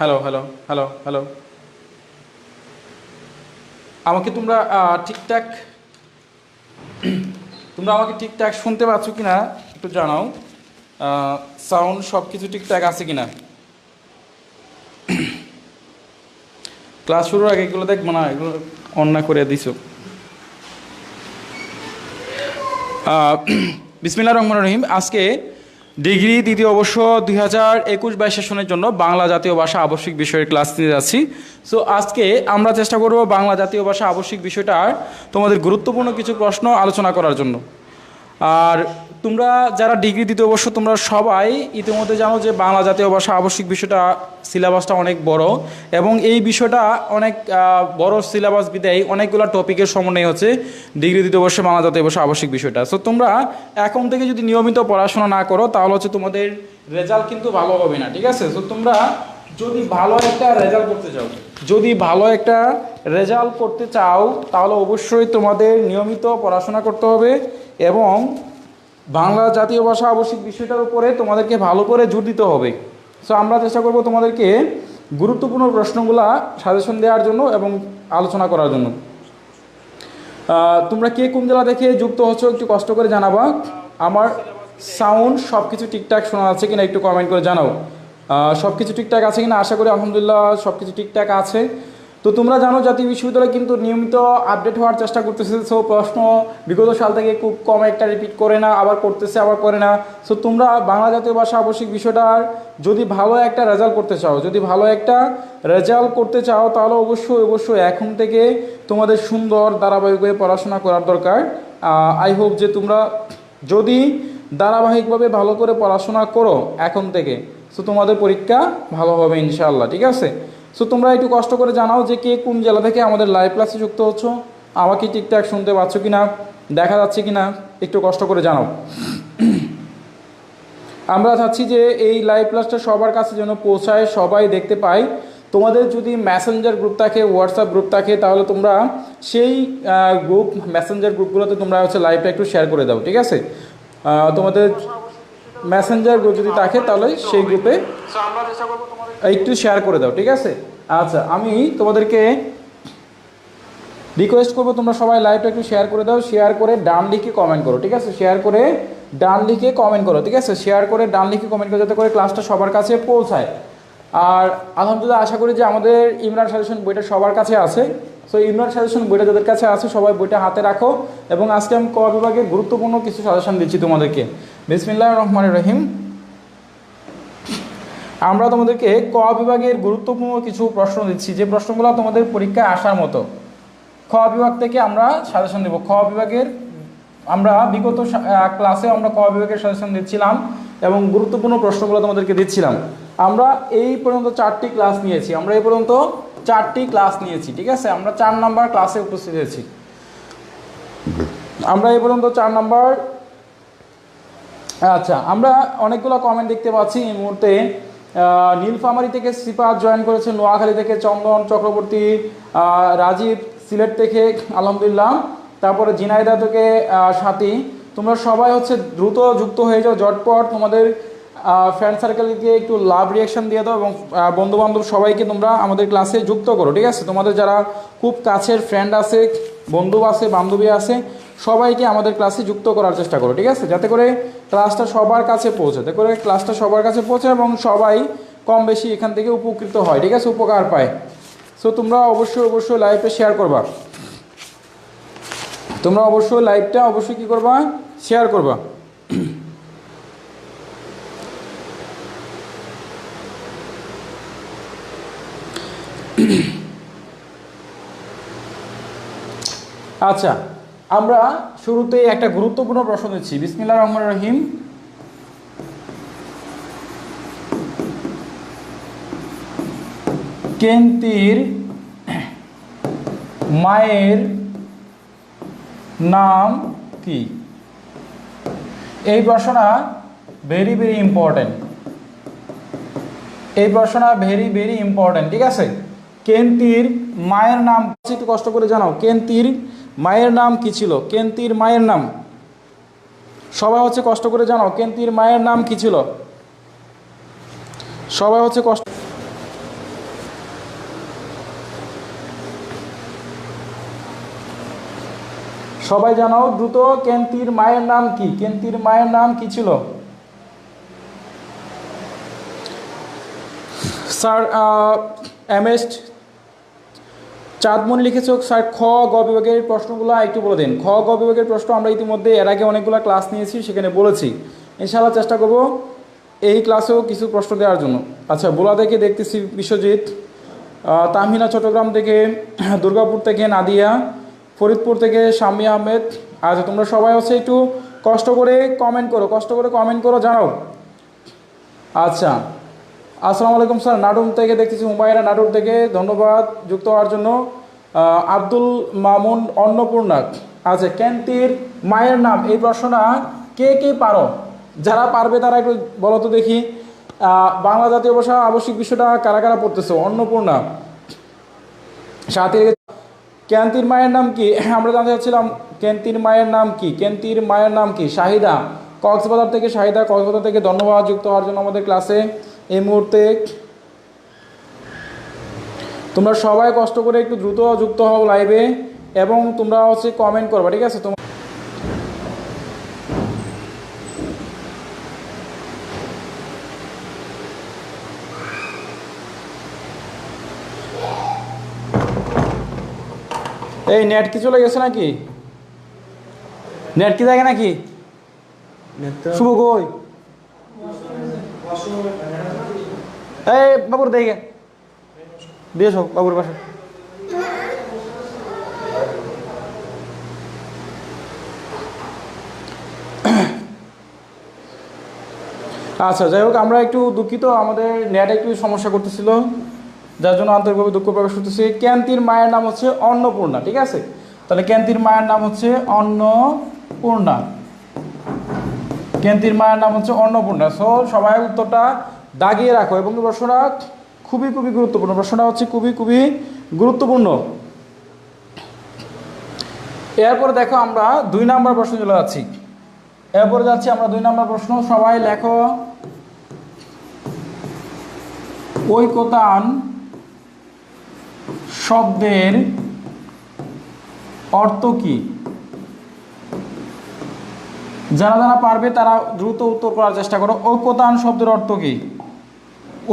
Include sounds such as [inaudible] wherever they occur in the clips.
Hello hello hello hello আমাকে তোমরা ঠিকঠাক তোমরা আমাকে ঠিকঠাক শুনতে পাচ্ছ কি না একটু জানাও। সাউন্ড সব কিছু ঠিকঠাক আছে কি না ক্লাস শুরুর আগে এগুলো দেখব না, এগুলো অন্যায় করে দিছো। বিসমিল্লা রহমান রহিম। আজকে ডিগ্রি, দ্বিতীয় অবশ্য দুই হাজার একুশ বাইশ সেশনের জন্য বাংলা জাতীয় ভাষা আবশ্যিক বিষয়ের ক্লাস নিয়ে যাচ্ছি। সো আজকে আমরা চেষ্টা করব বাংলা জাতীয় ভাষা আবশ্যিক বিষয়টার তোমাদের গুরুত্বপূর্ণ কিছু প্রশ্ন আলোচনা করার জন্য। আর তোমরা যারা ডিগ্রি দিতে অবশ্য তোমরা সবাই ইতিমধ্যে জানো যে বাংলা জাতীয় ভাষা আবশ্যিক বিষয়টা, সিলেবাসটা অনেক বড় এবং এই বিষয়টা অনেক বড় সিলেবাস বিদায় অনেকগুলো টপিকের সমন্বয় হচ্ছে ডিগ্রি দিতে বর্ষে বাংলা জাতীয় ভাষা আবশ্যিক বিষয়টা। সো তোমরা এখন থেকে যদি নিয়মিত পড়াশোনা না করো, তাহলে হচ্ছে তোমাদের রেজাল্ট কিন্তু ভালো হবে না, ঠিক আছে? সো তোমরা যদি ভালো একটা রেজাল্ট করতে চাও, যদি ভালো একটা রেজাল্ট করতে চাও, তাহলে অবশ্যই তোমাদের নিয়মিত পড়াশোনা করতে হবে। এবং বাংলা জাতীয় ভাষা আবশ্যিক বিষয়টার উপরে তোমাদেরকে ভালো করে জোর দিতে হবে। সো আমরা চেষ্টা করব তোমাদেরকে গুরুত্বপূর্ণ প্রশ্নগুলা সাজেশন দেওয়ার জন্য এবং আলোচনা করার জন্য। তোমরা কে কোন জেলা দেখে যুক্ত হচ্ছ একটু কষ্ট করে জানাবা। আমার সাউন্ড সব কিছু ঠিকঠাক শোনা যাচ্ছে কিনা একটু কমেন্ট করে জানাও। সব কিছু ঠিকঠাক আছে কিনা? আশা করি আলহামদুলিল্লাহ সব কিছু ঠিকঠাক আছে। তো তোমরা জানো জাতীয় বিশ্ববিদ্যালয় কিন্তু নিয়মিত আপডেট হওয়ার চেষ্টা করতেছে সো প্রশ্ন বিগত সাল থেকে খুব কম একটা রিপিট করে না, আবার করতেছে, আবার করে না। সো তোমরা বাংলা জাতীয় ভাষা আবশ্যিক বিষয়টার যদি ভালো একটা রেজাল্ট করতে চাও, যদি ভালো একটা রেজাল্ট করতে চাও, তাহলে অবশ্যই অবশ্যই এখন থেকে তোমাদের সুন্দর ধারাবাহিকভাবে পড়াশোনা করার দরকার। আই হোপ যে তোমরা যদি ধারাবাহিকভাবে ভালো করে পড়াশোনা করো এখন থেকে সো তোমাদের পরীক্ষা ভালো হবে ইনশাআল্লাহ, ঠিক আছে? সো তোমরা একটু কষ্ট করে জানাও যে কে কোন জেলা থেকে আমাদের লাইভ ক্লাসে যুক্ত হচ্ছ। আমাকে ঠিকঠাক শুনতে পাচ্ছ কি না দেখা যাচ্ছে কি না একটু কষ্ট করে জানাও। আমরা চাচ্ছি যে এই লাইভ ক্লাসটা সবার কাছে যেন পৌঁছায়, সবাই দেখতে পায়। তোমাদের যদি মেসেঞ্জার গ্রুপ থাকে হোয়াটসঅ্যাপ গ্রুপ থাকে, তাহলে তোমরা সেই গ্রুপ মেসেঞ্জার গ্রুপগুলোতে তোমরা হচ্ছে লাইভটা একটু শেয়ার করে দাও, ঠিক আছে? তোমাদের মেসেঞ্জার গ্রুপ যদি থাকে তাহলে সেই গ্রুপে একটু শেয়ার করে দাও ঠিক আছে? আচ্ছা আমি তোমাদেরকে রিকোয়েস্ট করব তোমরা সবাই লাইভটা একটু শেয়ার করে দাও শেয়ার করে ডান লিখে কমেন্ট করো ঠিক আছে? শেয়ার করে ডান লিখে কমেন্ট করো ঠিক আছে? শেয়ার করে ডান লিখে কমেন্ট করো যাতে করে ক্লাসটা সবার কাছে পৌঁছায়। আর আলহামদুলিল্লাহ আশা করি যে আমাদের ইমরান সাজেশন বইটা সবার কাছে আছে। সো ইমরান সাজেশন বইটা যাদের কাছে আছে, সবাই বইটা হাতে রাখো এবং আজকে আমি ক বিভাগে গুরুত্বপূর্ণ কিছু সাজেশন দিচ্ছি তোমাদেরকে। বিসমিল্লাহ রহমান রহিম। আমরা তোমাদেরকে ক বিভাগের গুরুত্বপূর্ণ কিছু প্রশ্ন দিচ্ছি। যে প্রশ্নগুলো তোমাদের পরীক্ষায় আসার মতো। খ বিভাগ থেকে আমরা সাজেশন দেব। খ বিভাগের আমরা বিগত ক্লাসে আমরা ক বিভাগের সাজেশন দিচ্ছিলাম এবং গুরুত্বপূর্ণ প্রশ্নগুলো তোমাদেরকে দিচ্ছিলাম। আমরা এই পর্যন্ত চারটি ক্লাস নিয়েছি। আমরা এই পর্যন্ত চারটি ক্লাস নিয়েছি, ঠিক আছে? আমরা চার নাম্বার ক্লাসে উপস্থিত হয়েছি। আমরা এই পর্যন্ত চার নাম্বার আচ্ছা আমরা অনেকগুলো কমেন্ট দেখতে পাচ্ছি এই মুহূর্তে। নীলফামারী থেকে সিপাত জয়েন করেছে, নোয়াখালী থেকে চন্দন চক্রবর্তী রাজীব সিলেট থেকে, আলহামদুলিল্লাহ। তারপরে জিনাইদা থেকে সাথী। তোমরা সবাই হচ্ছে দ্রুত যুক্ত হয়ে যাও জটপট তোমাদের ফ্রেন্ড সার্কেলকে একটু লাভ রিয়াকশন দিয়ে দাও এবং বন্ধু বান্ধব সবাইকে তোমরা আমাদের ক্লাসে যুক্ত করো, ঠিক আছে? তোমাদের যারা খুব কাছের ফ্রেন্ড আছে, বন্ধু আছে, বান্ধবী আছে, সবাইকে আমাদের ক্লাসে যুক্ত করার চেষ্টা করো, ঠিক আছে? যাতে করে ক্লাসটা সবার কাছে পৌঁছে, যাতে করে ক্লাসটা সবার কাছে পৌঁছে এবং সবাই কম বেশি এখান থেকে উপকৃত হয়, ঠিক আছে? উপকার পায়। সো তোমরা অবশ্যই অবশ্যই লাইভে শেয়ার করবা। তোমরা অবশ্যই লাইভটা অবশ্যই কী করবা? শেয়ার করবা। [clears throat] আচ্ছা আমরা শুরুতে একটা গুরুত্বপূর্ণ প্রশ্ন দিচ্ছি। বিসমিল্লাহ রহমান রহিম। কেন্তির মায়ের নাম কি? এই প্রশ্নটা ভেরি ভেরি ইম্পর্টেন্ট এই প্রশ্নটা ভেরি ভেরি ইম্পর্টেন্ট ঠিক আছে? কেন্তির মায়ের নাম একটু কষ্ট করে জানাও। কেন্তির মায়ের নাম কি ছিল? কেন্তির মায়ের নাম। সবাই হচ্ছে কষ্ট করে জানাও, কেন্তির মায়ের নাম কি ছিল? সবাই হচ্ছে কষ্ট সবাই জানাও দ্রুত, কেন্তির মায়ের নাম কি? কেন্তির মায়ের নাম কি ছিল? স্যার এম এস চাঁদমণি লিখেছে স্যার, খ, গ বিভাগের প্রশ্নগুলো একটু বলে দিন। খ, গ বিভাগের প্রশ্ন আমরা ইতিমধ্যে এর আগে অনেকগুলো ক্লাস নিয়েছি, সেখানে বলেছি। ইনশাআল্লাহ চেষ্টা করব এই ক্লাসেও কিছু প্রশ্ন দেওয়ার জন্য। আচ্ছা বোলা থেকে দেখতেছি বিশ্বজিৎ তাহমিনা চট্টগ্রাম থেকে, দুর্গাপুর থেকে নাদিয়া, ফরিদপুর থেকে শাম্মী আহমেদ। আচ্ছা তোমরা সবাই হচ্ছে একটু কষ্ট করে কমেন্ট করো, কষ্ট করে কমেন্ট করো, জানাও। আচ্ছা আসসালামু আলাইকুম, স্যার। নাটুর থেকে দেখতেছি হুমায়রা নাটুর থেকে। ধন্যবাদ যুক্ত হওয়ার জন্য। আব্দুল মামুন অন্নপূর্ণা আচ্ছা ক্যান্তির মায়ের নাম। এই প্রশ্নটা কে কে পারো? যারা পারবে তারা একটু বলো তো দেখি। বাংলা জাতীয় ভাষা আবশ্যিক বিষয়টা কারা কারা পড়তেছে? অন্নপূর্ণা। সাথে ক্যান্তির মায়ের নাম কি? আমরা জানতে চাচ্ছিলাম ক্যান্তির মায়ের নাম কি? ক্যান্তির মায়ের নাম কি? শাহিদা। কক্সবাজার থেকে শাহিদা, কক্সবাজার থেকে ধন্যবাদ যুক্ত হওয়ার জন্য আমাদের ক্লাসে। এই মুহূর্তে তোমরা সবাই কষ্ট করে একটু দ্রুত যুক্ত হও লাইভে এবং তোমরা হচ্ছে কমেন্ট করবা ঠিক আছে? তোমরা এই নেট কি চলে গেছে নাকি? নেট কি থাকে নাকি? শুভ কই? এই, বাবুর দেখে। দিয়েছ বাবুর পাশে। আচ্ছা যাই হোক, আমরা একটু দুঃখিত, আমাদের নেট একটু সমস্যা করতেছিল। যার জন্য আন্তরিকভাবে দুঃখ প্রকাশ করতেছি। ক্যান্তির মায়ের নাম হচ্ছে অন্নপূর্ণা, ঠিক আছে? তাহলে ক্যান্তির মায়ের নাম হচ্ছে অন্নপূর্ণা। ক্যান্তির মায়ের নাম হচ্ছে অন্নপূর্ণা। সো সবাই উত্তরটা দাগিয়ে রাখো এবং প্রশ্নটা খুবই খুবই গুরুত্বপূর্ণ। প্রশ্নটা হচ্ছে খুবই খুবই গুরুত্বপূর্ণ। এরপরে দেখো আমরা দুই নাম্বার প্রশ্ন চলে যাচ্ছি। এরপরে যাচ্ছি আমরা দুই নাম্বার প্রশ্ন। সবাই লেখো। ঐকতান শব্দের অর্থ কি? যারা যারা পারবে, তারা দ্রুত উত্তর করার চেষ্টা করো। ঐকতান শব্দের অর্থ কি?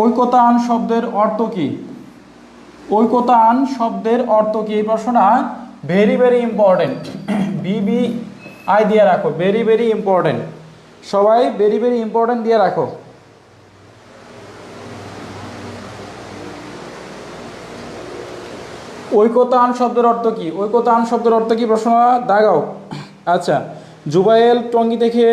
ঐকতান শব্দের অর্থ কি? ঐকতান শব্দের অর্থ কি? এই প্রশ্নটা very very important V V I দিয়ে রাখো। ভেরি ভেরি ইম্পর্টেন্ট সবাই ভেরি ভেরি ইম্পর্টেন্ট দিয়ে রাখো। ঐকতান শব্দের অর্থ কি? ঐকতান শব্দের অর্থ কি? প্রশ্ন দাগাও। আচ্ছা। জুবাইল টঙ্গি থেকে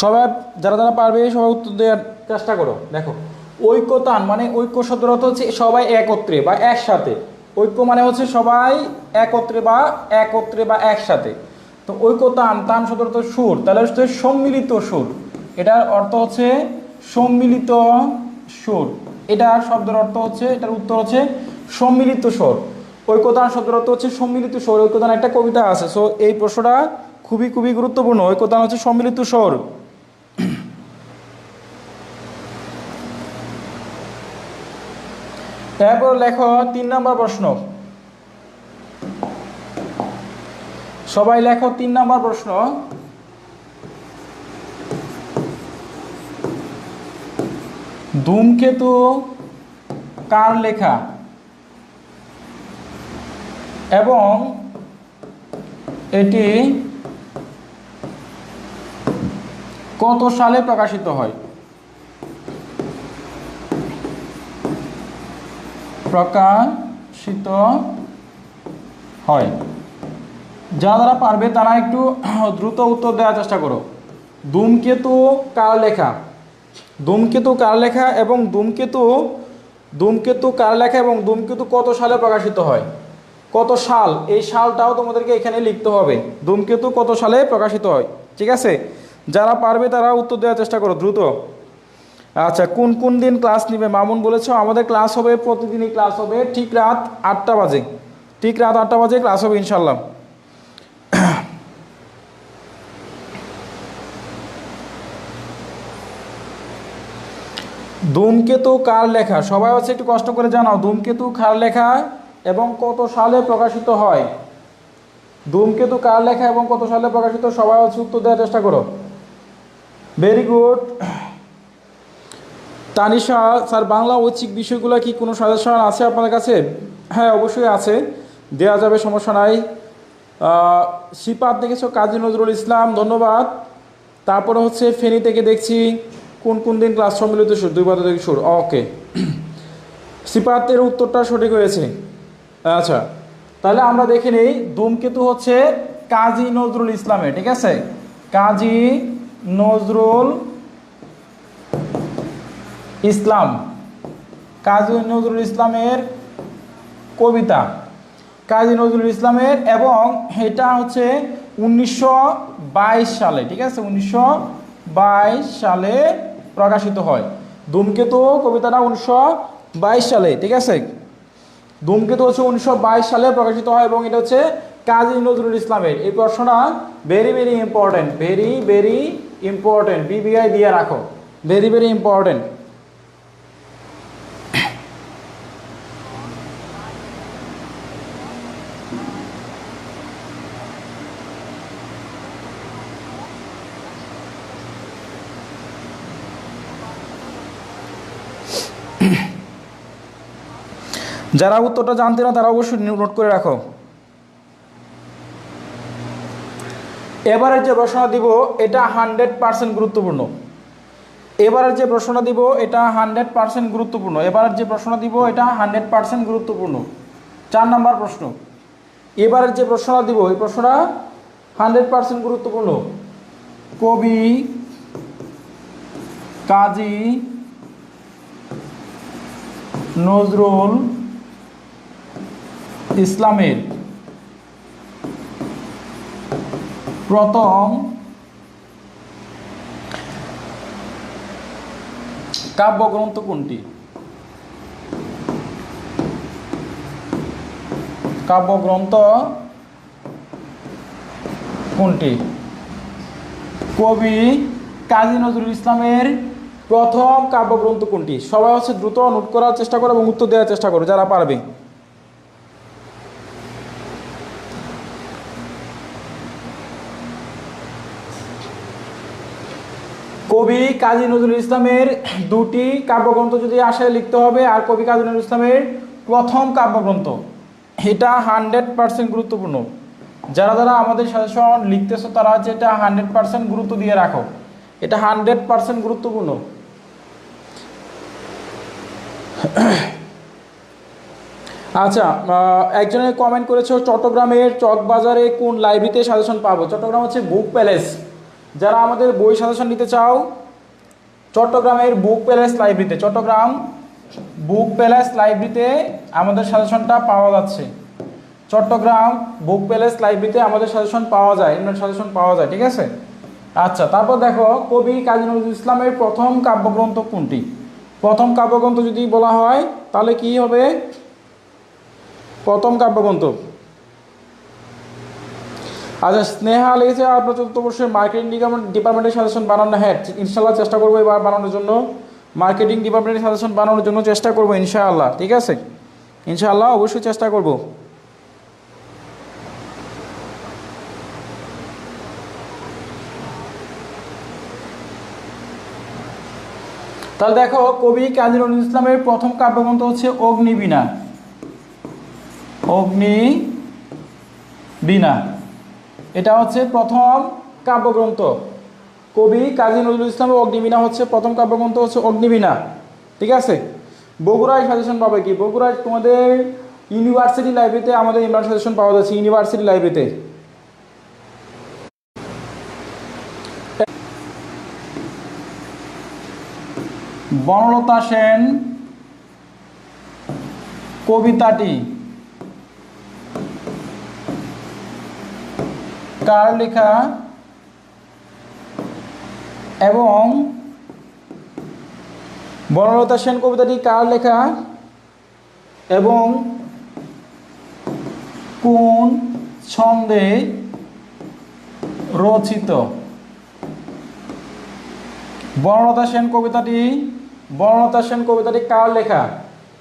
সবাই যারা যারা পারবে সবাই উত্তর দেওয়ার চেষ্টা করো। দেখো, ঐক্যতান মানে ঐক্য শব্দের অর্থ হচ্ছে সবাই একত্রে বা একসাথে। ঐক্য মানে হচ্ছে সবাই একত্রে বা একত্রে বা একসাথে। তো ঐক্যতান তান অর্থ সুর, তাহলে হচ্ছে সম্মিলিত সুর। এটার অর্থ হচ্ছে সম্মিলিত সুর। এটার শব্দের অর্থ হচ্ছে, এটার উত্তর হচ্ছে সম্মিলিত স্বর। ঐক্যতান শব্দের অর্থ হচ্ছে সম্মিলিত স্বর। ঐক্যতান একটা কবিতা আছে সো এই প্রশ্নটা খুবই খুবই গুরুত্বপূর্ণ। ঐক্যতান হচ্ছে সম্মিলিত স্বর। এরপর লেখো তিন নম্বর প্রশ্ন। সবাই লেখো তিন নম্বর প্রশ্ন। ধূমকেতু কার লেখা? এবং এটি কত সালে প্রকাশিত হয়? প্রকাশিত হয়। যা যারা পারবে তারা একটু [clears throat] দ্রুত উত্তর দেওয়ার চেষ্টা করো। ধূমকেতু কার লেখা? ধূমকেতু কার লেখা এবং ধূমকেতু ধূমকেতু কার লেখা এবং ধূমকেতু কত সালে প্রকাশিত হয়? কত সাল? এই সালটাও তোমাদেরকে এখানে লিখতে হবে। ধূমকেতু কত সালে প্রকাশিত হয়? ঠিক আছে? যারা পারবে তারা উত্তর দেওয়ার চেষ্টা করো, দ্রুত। আচ্ছা কোন কোন দিন ক্লাস নিবে? মামুন বলেছ, আমাদের ক্লাস হবে, প্রতিদিনই ক্লাস হবে, ঠিক রাত আটটা বাজে। ঠিক রাত আটটা বাজে ক্লাস হবে ইনশাল্লাহ [clears throat] ধূমকেতু কার লেখা? সবাই হচ্ছে একটু কষ্ট করে জানাও। ধূমকেতু কার লেখা এবং কত সালে প্রকাশিত হয়? ধূমকেতু কার লেখা এবং কত সালে প্রকাশিত সবাই হচ্ছে উত্তর দেওয়ার চেষ্টা করো। Very good Tanisha, sir, Bangla ঐচ্ছিক বিষয়গুলো কি কোনো সাজেশন আছে আপনার কাছে? হ্যাঁ অবশ্যই আছে। দেওয়া যাবে, সমস্যা নাই। সিপাত দেখেছ? কাজী নজরুল ইসলাম, ধন্যবাদ। তারপরে হচ্ছে ফেনী থেকে দেখছি কোন কোন দিন ক্লাস সম্মিলিত সুর দুই বাদ থেকে সুর ওকে। সিপাতের উত্তরটা সঠিক হয়েছে। আচ্ছা তাহলে আমরা দেখে নেই। ধূমকেতু হচ্ছে কাজী নজরুল ইসলামের, ঠিক আছে? কাজী নজরুল ইসলাম। কাজী নজরুল ইসলামের কবিতা। কাজী নজরুল ইসলামের এবং এটা হচ্ছে উনিশশো বাইশ সালে, ঠিক আছে? উনিশশো বাইশ সালে প্রকাশিত হয়। ধূমকেতু কবিতাটা উনিশশো বাইশ সালে, ঠিক আছে? ধূমকেতু হচ্ছে উনিশশো বাইশ সালে প্রকাশিত হয় এবং এটা হচ্ছে কাজী নজরুল ইসলামের। এই প্রশ্নটা very very important very very important V V I দিয়ে রাখো। ভেরি ভেরি ইম্পর্টেন্ট যারা উত্তরটা জানতে না, তারা অবশ্যই নোট করে রাখো। এবারের যে প্রশ্নটা দিব, এটা হান্ড্রেড পার্সেন্ট গুরুত্বপূর্ণ। এবারের যে প্রশ্নটা দিব, এটা হান্ড্রেড পার্সেন্ট গুরুত্বপূর্ণ। এবারের যে প্রশ্নটা দিব, এটা হান্ড্রেড পার্সেন্ট গুরুত্বপূর্ণ। চার নাম্বার প্রশ্ন। এবারের যে প্রশ্নটা দিব, এই প্রশ্নটা হান্ড্রেড পার্সেন্ট গুরুত্বপূর্ণ। কবি কাজী নজরুল ইসলামের প্রথম কাব্যগ্রন্থ কোনটি? কাব্যগ্রন্থ কোনটি? কবি কাজী নজরুল ইসলামের প্রথম কাব্যগ্রন্থ কোনটি? সবাই হচ্ছে দ্রুত নোট করার চেষ্টা করো এবং উত্তর দেওয়ার চেষ্টা করো, যারা পারবে। কবি কাজী নজরুল ইসলামের দুটি কাব্যগ্রন্থ যদি আসে লিখতে হবে, আর কবি কাজী নজরুল ইসলামের প্রথম কাব্যগ্রন্থ, এটা হান্ড্রেড পার্সেন্ট গুরুত্বপূর্ণ। যারা যারা আমাদের সাজেশন লিখতেছো, তারা হচ্ছে এটা হান্ড্রেড পার্সেন্ট গুরুত্ব দিয়ে রাখো। এটা হান্ড্রেড পার্সেন্ট গুরুত্বপূর্ণ। আচ্ছা একজনে কমেন্ট করেছ, চট্টগ্রামের চকবাজারে কোন লাইব্রেরিতে সাজেশন পাবো? চট্টগ্রাম হচ্ছে বুক প্যালেস। যারা আমাদের বই সাজেশন নিতে চাও, চট্টগ্রামের বুক প্যালেস লাইব্রেরিতে, চট্টগ্রাম বুক প্যালেস লাইব্রেরিতে আমাদের সাজেশনটা পাওয়া যাচ্ছে। চট্টগ্রাম বুক প্যালেস লাইব্রেরিতে আমাদের সাজেশন পাওয়া যায়, ইন্টারনেট সাজেশন পাওয়া যায়, ঠিক আছে? আচ্ছা তারপর দেখো, কবি কাজী নজরুল ইসলামের প্রথম কাব্যগ্রন্থ কোনটি? প্রথম কাব্যগ্রন্থ যদি বলা হয়, তাহলে কি হবে? প্রথম কাব্যগ্রন্থ। আচ্ছা স্নেহা লিখেছে আপনার চতুর্থ মার্কেটিং ডিপার্টমেন্টের সাজেশন বানানো হ্যাঁ ইনশাল্লাহ চেষ্টা করব এবার বানানোর জন্য। মার্কেটিং ডিপার্টমেন্টের সাজেশন বানানোর জন্য চেষ্টা করব ইনশাআল্লাহ, ঠিক আছে? ইনশাআল্লাহ অবশ্যই চেষ্টা করব। তাহলে দেখো, কবি কাজী নজরুল ইসলামের প্রথম কাব্যগ্রন্থ হচ্ছে অগ্নি অগ্নিবীণা। অগ্নি বীণা এটা হচ্ছে প্রথম কাব্যগ্রন্থ। কবি কাজী নজরুল ইসলামের অগ্নিবীণা হচ্ছে প্রথম কাব্যগ্রন্থ হচ্ছে অগ্নিবীণা। ঠিক আছে? বগুড়ায় সাজেশন পাবে কি? বগুড়ায় তোমাদের ইউনিভার্সিটি লাইব্রেরিতে আমাদের ইমরান সাজেশন পাওয়া যাচ্ছে, ইউনিভার্সিটি লাইব্রেরিতে। বনলতা সেন কবিতাটি কার লেখা এবং বনলতা সেন কবিতাটি কার লেখা এবং কোন ছন্দে রচিত? বনলতা সেন কবিতাটি, বনলতা সেন কবিতাটি কার লেখা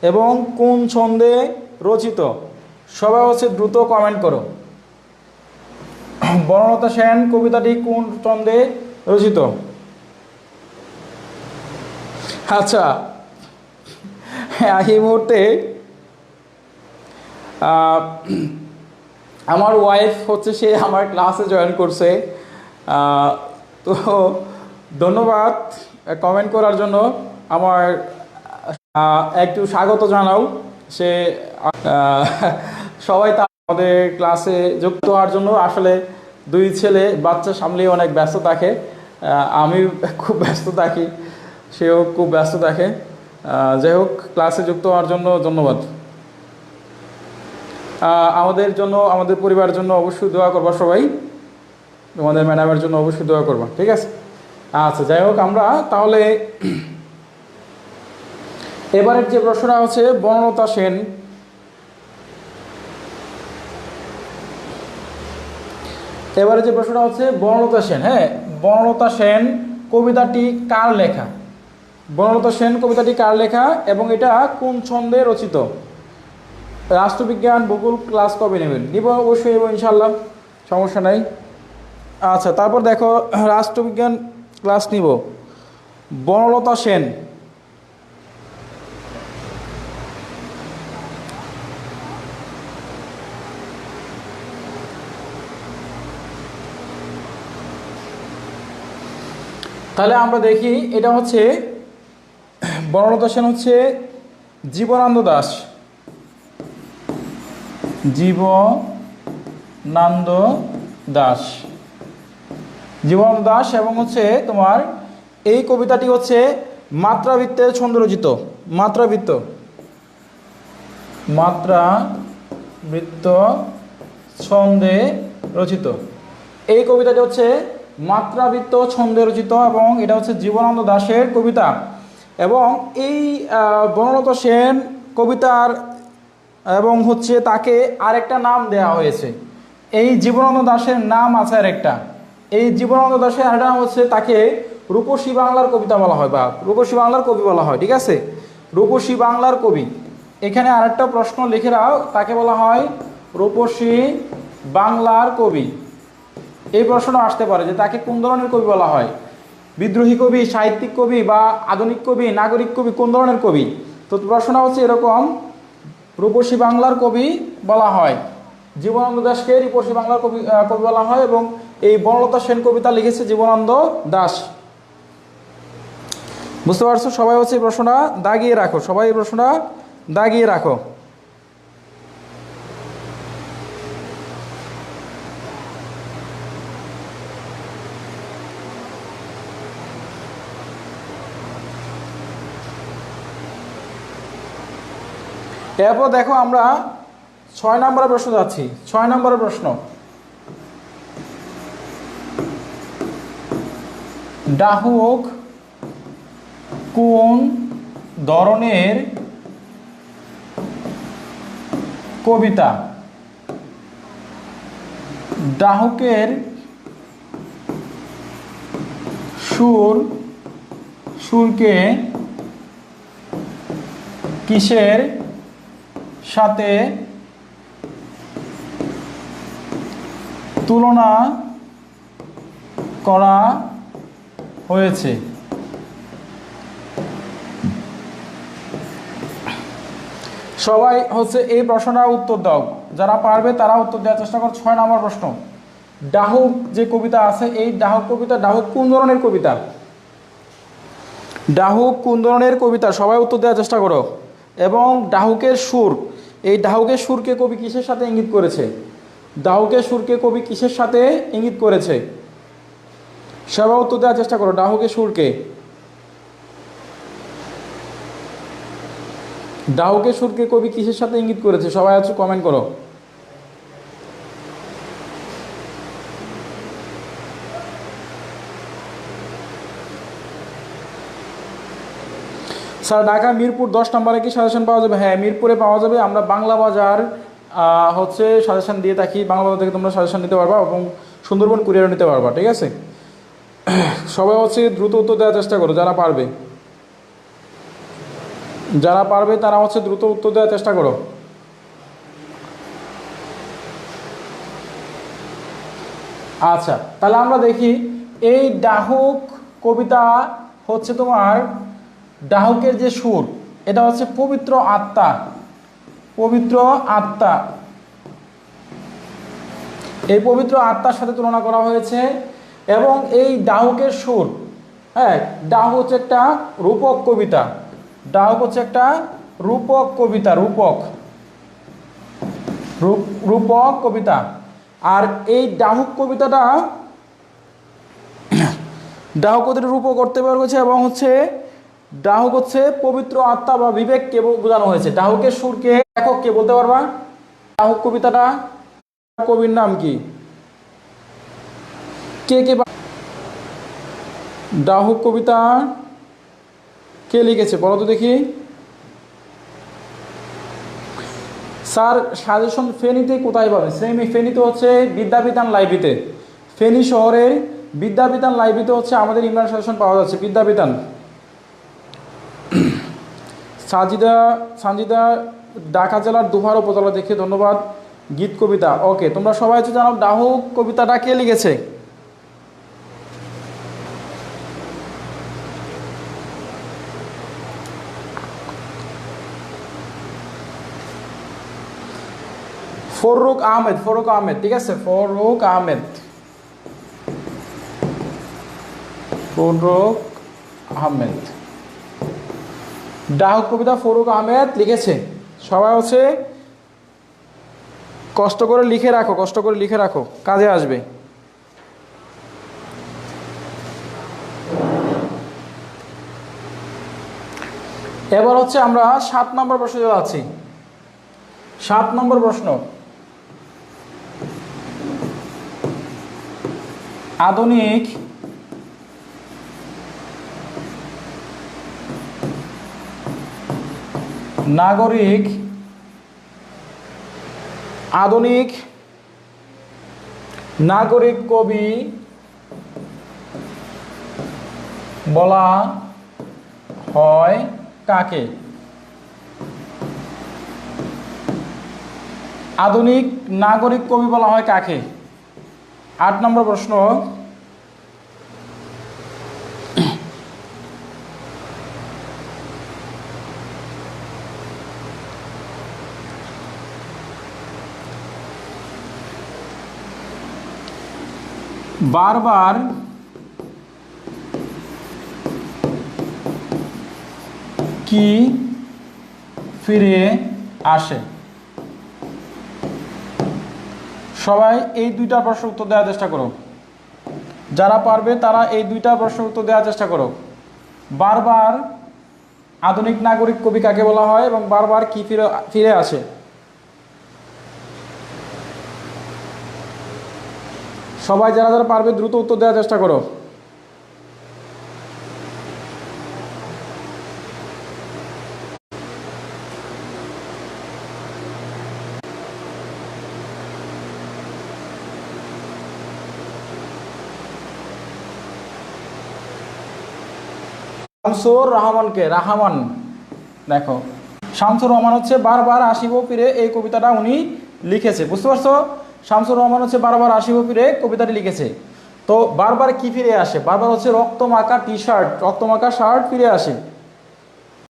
এবং কোন ছন্দে রচিত? সবাই হচ্ছে দ্রুত কমেন্ট করো। বনলতা সেন, কবিতাটি কোন ছন্দে রচিত? আচ্ছা এই মুহূর্তে আমার ওয়াইফ হচ্ছে সে আমার ক্লাসে জয়েন করছে। তো ধন্যবাদ কমেন্ট করার জন্য। আমার একটু স্বাগত জানাও। সে সবাই আমাদের ক্লাসে যুক্ত হওয়ার জন্য আসলে দুই ছেলে বাচ্চা সামলিয়ে অনেক ব্যস্ত থাকে। আমি [laughs] খুব ব্যস্ত থাকি, সেও খুব ব্যস্ত থাকে। যাই হোক ক্লাসে যুক্ত হওয়ার জন্য ধন্যবাদ। আমাদের জন্য, আমাদের পরিবারের জন্য অবশ্যই দোয়া করবা সবাই। তোমাদের ম্যাডামের জন্য অবশ্যই দোয়া করবা, ঠিক আছে? আচ্ছা যাই হোক, আমরা তাহলে [clears throat] এবারের যে প্রশ্নটা হচ্ছে, বনলতা সেন এবারে যে প্রশ্নটা হচ্ছে বনলতা সেন হ্যাঁ বনলতা সেন কবিতাটি কার লেখা? বনলতা সেন কবিতাটি কার লেখা এবং এটা কোন ছন্দে রচিত? রাষ্ট্রবিজ্ঞান, ভূগোল ক্লাস কবে নেবেন? নিব অবশ্যই নেব ইনশাল্লাহ সমস্যা নাই। আচ্ছা তারপর দেখো, রাষ্ট্রবিজ্ঞান ক্লাস নিব। বনলতা সেন তাহলে আমরা দেখি এটা হচ্ছে বনলতা সেন হচ্ছে জীবনানন্দ দাস। জীবনানন্দ দাস। জীবনানন্দ দাস এবং হচ্ছে তোমার এই কবিতাটি হচ্ছে মাত্রাবৃত্তে ছন্দ রচিত মাত্রাবৃত্ত মাত্রা বৃত্ত ছন্দে রচিত। এই কবিতাটি হচ্ছে মাত্রাবৃত্ত ছন্দে রচিত এবং এটা হচ্ছে জীবনানন্দ দাশের কবিতা। এবং এই আহ, বনলতা সেন কবিতার এবং হচ্ছে তাকে আরেকটা নাম দেওয়া হয়েছে। এই জীবনানন্দ দাশের নাম আছে আরেকটা। এই জীবনানন্দ দাশের আরেকটা হচ্ছে তাকে রূপসী বাংলার কবিতা বলা হয় বা রূপসী বাংলার কবি বলা হয় ঠিক আছে? রূপসী বাংলার কবি। এখানে আরেকটা প্রশ্ন লিখে রাও তাকে বলা হয় রূপসী বাংলার কবি। এই প্রশ্নটা আসতে পারে যে তাকে কোন ধরনের কবি বলা হয়? বিদ্রোহী কবি, সাহিত্যিক কবি বা আধুনিক কবি, নাগরিক কবি, কোন ধরনের কবি? তো প্রশ্নটা হচ্ছে এরকম, রূপসী বাংলার কবি বলা হয়। জীবনানন্দ দাসকে রূপসী বাংলার কবি কবি বলা হয় এবং এই বনলতা সেন কবিতা লিখেছে জীবনানন্দ দাস বুঝতে পারছ? সবাই হচ্ছে এই প্রশ্নটা দাগিয়ে রাখো, সবাই এই প্রশ্নটা দাগিয়ে রাখো। এরপর দেখো আমরা ছয় নম্বরের প্রশ্ন যাচ্ছি। ছয় নম্বরের প্রশ্ন। ডাহুক কোন ধরনের কবিতা? ডাহুকের সুর, সুরকে কিসের সাথে তুলনা করা হয়েছে। সবাই হচ্ছে এই প্রশ্নটার উত্তর দাও। যারা পারবে তারা উত্তর দেওয়ার চেষ্টা করো। ছয় নম্বর প্রশ্ন। ডাহুক যে কবিতা আছে, এই ডাহুক কবিতা ডাহুক কোন ধরনের কবিতা? ডাহুক কোন ধরনের কবিতা? সবাই উত্তর দেওয়ার চেষ্টা করো। এবং ডাহুকের সুর। এই ডাহুকের সুরকে কবি কিসের সাথে ইঙ্গিত করেছে? ডাহুকের সুরকে কবি কিসের সাথে ইঙ্গিত করেছে? সেবা উত্তর দেওয়ার চেষ্টা করো ডাহকে সুরকে। ডাহুকের সুরকে কবি কিসের সাথে ইঙ্গিত করেছে? সবাই আছে কমেন্ট করো। স্যার, ঢাকা, মিরপুর দশ নম্বরে কি সাজেশন পাওয়া যাবে? হ্যাঁ মিরপুরে পাওয়া যাবে। আমরা বাংলা বাজার হচ্ছে সাজেশন দিয়ে থাকি। বাংলা বাজার থেকে তোমরা সাজেশন নিতে পারবা এবং সুন্দরবন কুরিয়ার নিতে পারবা, ঠিক আছে? সবাই হচ্ছে দ্রুত উত্তর দেওয়ার চেষ্টা করো, যারা পারবে। যারা পারবে, তারা হচ্ছে দ্রুত উত্তর দেওয়ার চেষ্টা করো। আচ্ছা তাহলে আমরা দেখি, এই ডাহুক কবিতা হচ্ছে তোমার ডাহুকের যে সুর, এটা হচ্ছে পবিত্র আত্মা। পবিত্র আত্মা। এই পবিত্র আত্মার সাথে তুলনা করা হয়েছে এবং এই ডাহুকের সুর হ্যাঁ ডাহু হচ্ছে একটা রূপক কবিতা। ডাহুক হচ্ছে একটা রূপক কবিতা, রূপক। রূপক কবিতা। আর এই ডাহুক কবিতাটা ডাহুক রূপক করতে পারা হয়েছে এবং হচ্ছে ডাহুক হচ্ছে পবিত্র আত্মা বা বিবেককে বোঝানো হয়েছে। ডাহুকের সুরকে লেখককে বলতে পারবা? ডাহুক কবিতাটা, কবির নাম কি? কে কে ডাহুক কবিতা কে লিখেছে? বলো তো দেখি। স্যার, সাজেশন ফেনীতে কোথায় পাবে? সেম ফেনীতে হচ্ছে বিদ্যাবিতান লাইব্রেরিতে। ফেনী শহরের বিদ্যাবিতান লাইব্রেরিতে হচ্ছে আমাদের ইমরান সাজেশন পাওয়া যাচ্ছে। বিদ্যাবিতান সাজিদা সাজিদা ঢাকা জেলার দুহার উপজেলা দেখে ধন্যবাদ। গীত কবিতা, ওকে, তোমরা সবাই হচ্ছে জানো ডাহুক কবিতাটা কে লিখেছে? ফরুক আহমেদ ফরুক আহমেদ, ঠিক আছে? ফরুক আহমেদ। ফরুক আহমেদ। ডাহুক কবিতা ফরুক আহমেদ লিখেছে। সবাই হচ্ছে কষ্ট করে লিখে রাখো, কষ্ট করে লিখে রাখো, কাজে আসবে। এবার হচ্ছে আমরা সাত নম্বর প্রশ্নে আছি সাত নম্বর প্রশ্ন। আধুনিক নাগরিক, আধুনিক, নাগরিক কবি বলা হয় কাকে? আধুনিক নাগরিক কবি বলা হয় কাকে? আট নম্বর প্রশ্ন। বারবার কি ফিরে আসে? সবাই এই দুইটা প্রশ্ন উত্তর দেওয়ার চেষ্টা করো যারা পারবে তারা এই দুইটা প্রশ্ন উত্তর দেওয়ার চেষ্টা করো বারবার আধুনিক নাগরিক কবি কাকে বলা হয় এবং বারবার কি ফিরে ফিরে আসে? সবাই যারা যারা পারবে দ্রুত উত্তর দেওয়ার চেষ্টা করো। শামসুর রহমানকে, রাহমান, দেখো। শামসুর রহমান হচ্ছে বারবার আসিব ফিরে এই কবিতাটা উনি লিখেছে, বুঝতে পারছ? শামসুর রহমান হচ্ছে বারবার আসিব ফিরে, কবিতাটি লিখেছে। তো বারবার কি ফিরে আসে? বারবার হচ্ছে রক্তমাখা টি শার্ট রক্তমাখা শার্ট ফিরে আসে।